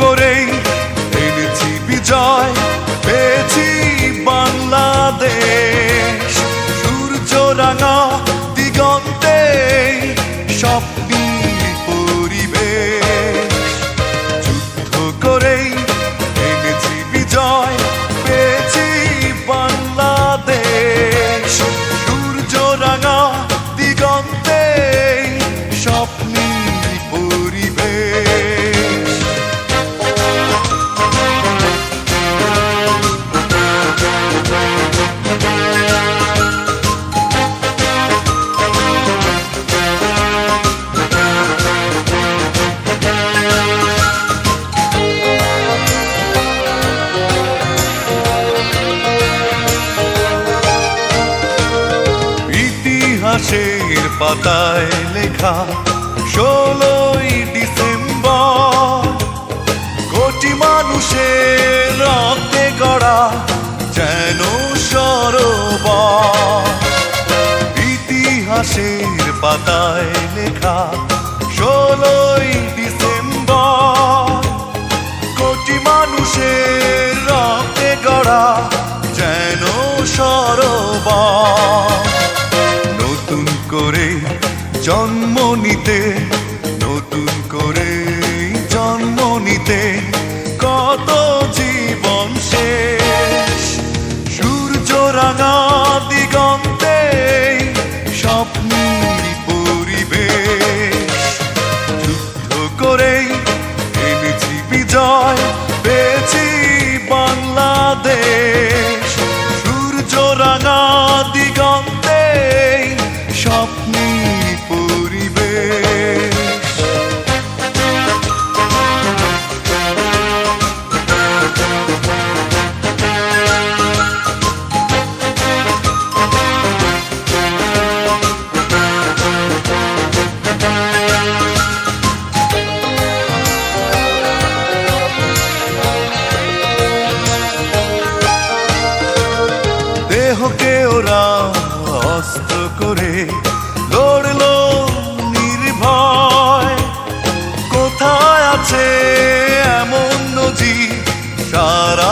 করেই এনেছি পেয়েছি বাংলাদেশ। সূর্য রাঙা দিগন্তে স্বপ্নীল স্বপ্নীল পরিবেশ পাতায় লেখা ষোলোই ডিসেম্বর। কোটি মানুষের রক্তে গড়া যেন সরব ইতিহাসের পাতায় লেখা ষোলোই জন্ম নিতে নতুন করে জন্ম নিতে কত জীবন শেষ ওরা অস্ত্র করে লড়ল নির্ভয়। কোথায় আছে এমন নজি সারা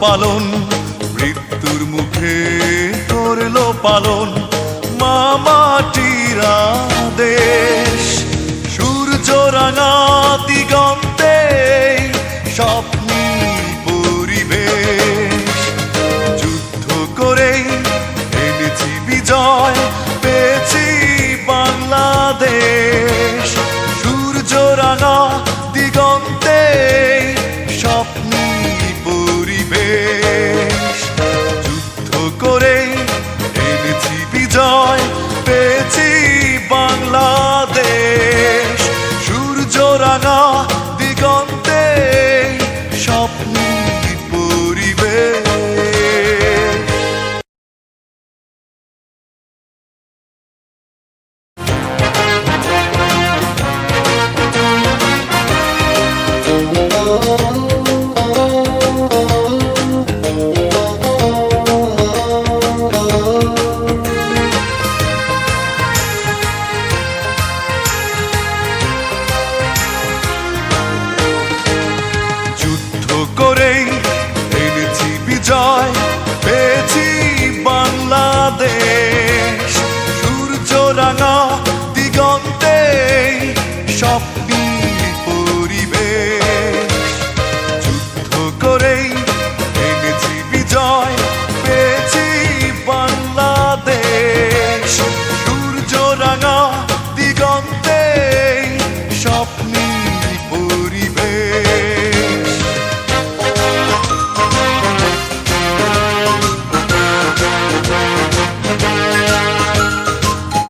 পালন, মৃত্যুর মুখে করল পালন। মামাটির দেশ সূর্য রাঙা দিগন্তে স্বপ্নীল পরিবেশ। যুদ্ধ করেই এনেছি বিজয়, পেয়েছি বাংলাদেশ। সূর্য রাঙা দিগন্তে করেই এনেছি বিজয় পেয়েছি বাংলাদেশ। সূর্য রাঙা দিগন্তে